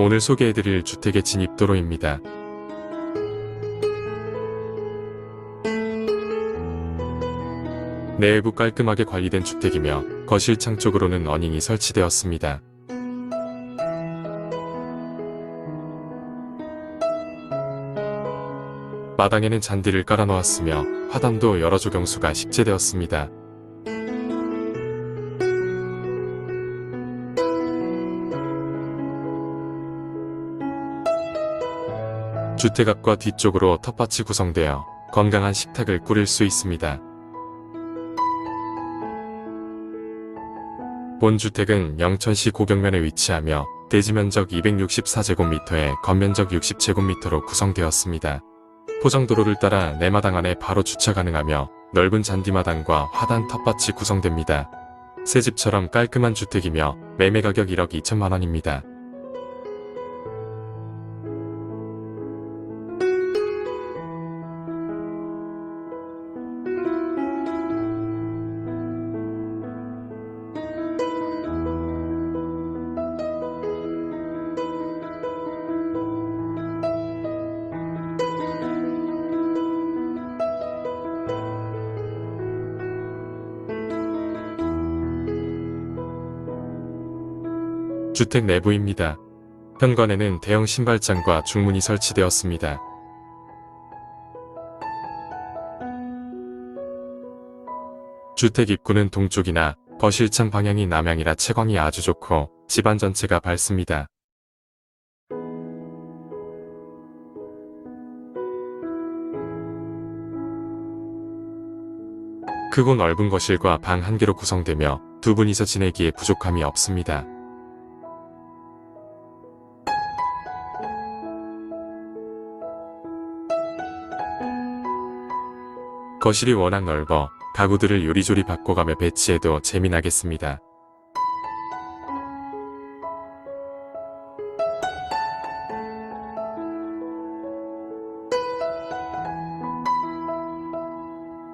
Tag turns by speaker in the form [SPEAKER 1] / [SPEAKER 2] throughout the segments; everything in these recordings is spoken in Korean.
[SPEAKER 1] 오늘 소개해드릴 주택의 진입도로입니다. 내부 깔끔하게 관리된 주택이며 거실 창 쪽으로는 어닝이 설치되었습니다. 마당에는 잔디를 깔아 놓았으며 화단도 여러 조경수가 식재되었습니다. 주택 앞과 뒤쪽으로 텃밭이 구성되어 건강한 식탁을 꾸릴 수 있습니다. 본 주택은 영천시 고경면에 위치하며 대지 면적 264제곱미터에 건면적 60제곱미터로 구성되었습니다. 포장도로를 따라 내마당 안에 바로 주차 가능하며 넓은 잔디마당과 화단 텃밭이 구성됩니다. 새 집처럼 깔끔한 주택이며 매매 가격 1억 2천만 원입니다. 주택 내부입니다. 현관에는 대형 신발장과 중문이 설치되었습니다. 주택 입구는 동쪽이나 거실창 방향이 남향이라 채광이 아주 좋고 집안 전체가 밝습니다. 크고 넓은 거실과 방 한 개로 구성되며 두 분이서 지내기에 부족함이 없습니다. 거실이 워낙 넓어 가구들을 요리조리 바꿔가며 배치해도 재미나겠습니다.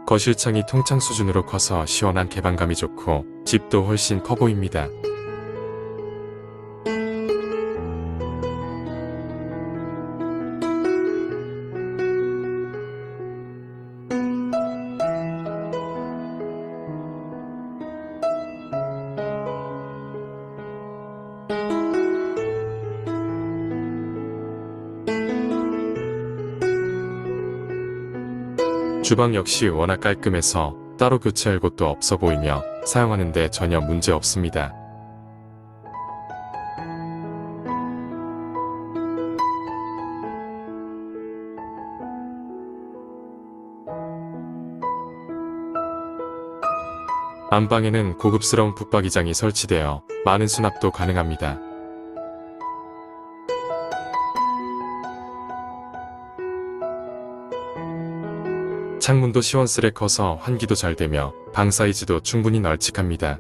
[SPEAKER 1] 거실창이 통창 수준으로 커서 시원한 개방감이 좋고 집도 훨씬 커 보입니다. 주방 역시 워낙 깔끔해서 따로 교체할 곳도 없어 보이며 사용하는데 전혀 문제 없습니다. 안방에는 고급스러운 붙박이장이 설치되어 많은 수납도 가능합니다. 창문도 시원스레 커서 환기도 잘 되며 방 사이즈도 충분히 널찍합니다.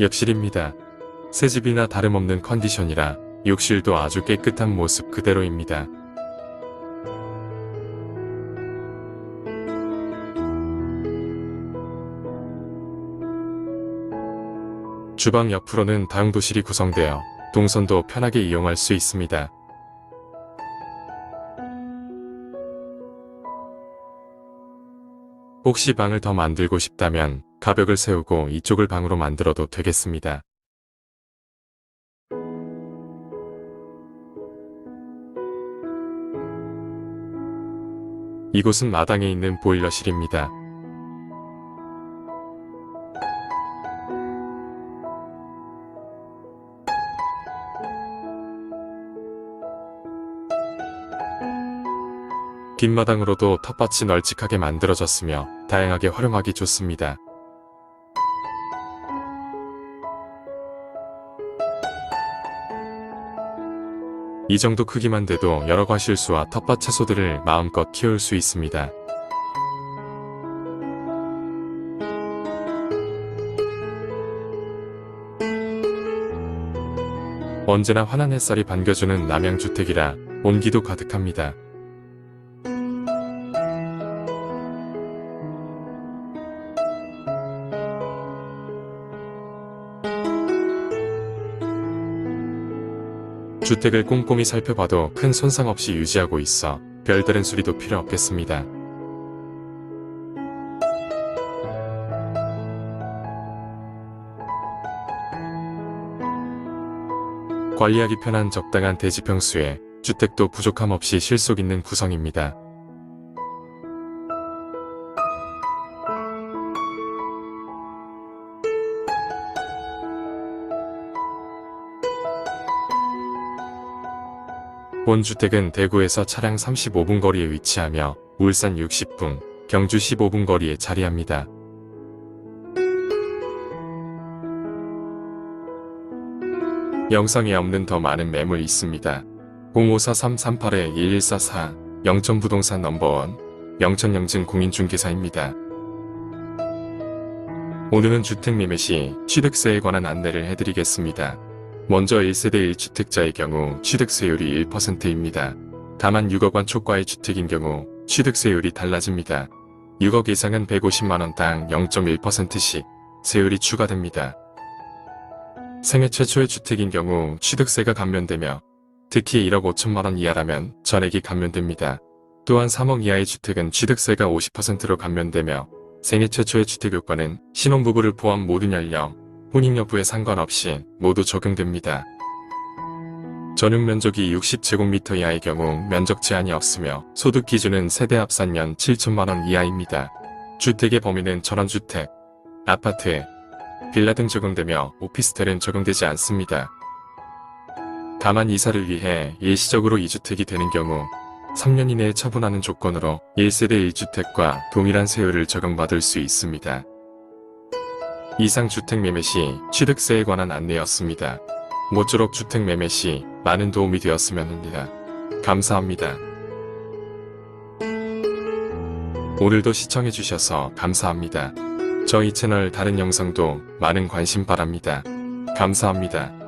[SPEAKER 1] 욕실입니다. 새 집이나 다름없는 컨디션이라 욕실도 아주 깨끗한 모습 그대로입니다. 주방 옆으로는 다용도실이 구성되어 동선도 편하게 이용할 수 있습니다. 혹시 방을 더 만들고 싶다면 가벽을 세우고 이쪽을 방으로 만들어도 되겠습니다. 이곳은 마당에 있는 보일러실입니다. 뒷마당으로도 텃밭이 널찍하게 만들어졌으며 다양하게 활용하기 좋습니다. 이 정도 크기만 돼도 여러 과실수와 텃밭 채소들을 마음껏 키울 수 있습니다. 언제나 환한 햇살이 반겨주는 남양주택이라 온기도 가득합니다. 주택을 꼼꼼히 살펴봐도 큰 손상 없이 유지하고 있어 별다른 수리도 필요 없겠습니다. 관리하기 편한 적당한 대지 평수에 주택도 부족함 없이 실속 있는 구성입니다. 본 주택은 대구에서 차량 35분 거리에 위치하며 울산 60분, 경주 15분 거리에 자리합니다. 영상에 없는 더 많은 매물 있습니다. 054-338-1144 영천부동산 넘버원 영천영증 공인중개사입니다. 오늘은 주택 매매 시 취득세에 관한 안내를 해드리겠습니다. 먼저 1세대 1주택자의 경우 취득세율이 1%입니다. 다만 6억 원 초과의 주택인 경우 취득세율이 달라집니다. 6억 이상은 150만원당 0.1%씩 세율이 추가됩니다. 생애 최초의 주택인 경우 취득세가 감면되며 특히 1억 5천만원 이하라면 전액이 감면됩니다. 또한 3억 이하의 주택은 취득세가 50%로 감면되며 생애 최초의 주택 요건은 신혼부부를 포함 모든 연령, 혼인 여부에 상관없이 모두 적용됩니다. 전용 면적이 60제곱미터 이하의 경우 면적 제한이 없으며 소득 기준은 세대 합산년 7천만원 이하입니다. 주택의 범위는 전원주택, 아파트, 빌라 등 적용되며 오피스텔은 적용되지 않습니다. 다만 이사를 위해 일시적으로 2주택이 되는 경우 3년 이내에 처분하는 조건으로 1세대 1주택과 동일한 세율을 적용받을 수 있습니다. 이상 주택 매매 시 취득세에 관한 안내였습니다. 모쪼록 주택 매매 시 많은 도움이 되었으면 합니다. 감사합니다. 오늘도 시청해주셔서 감사합니다. 저희 채널 다른 영상도 많은 관심 바랍니다. 감사합니다.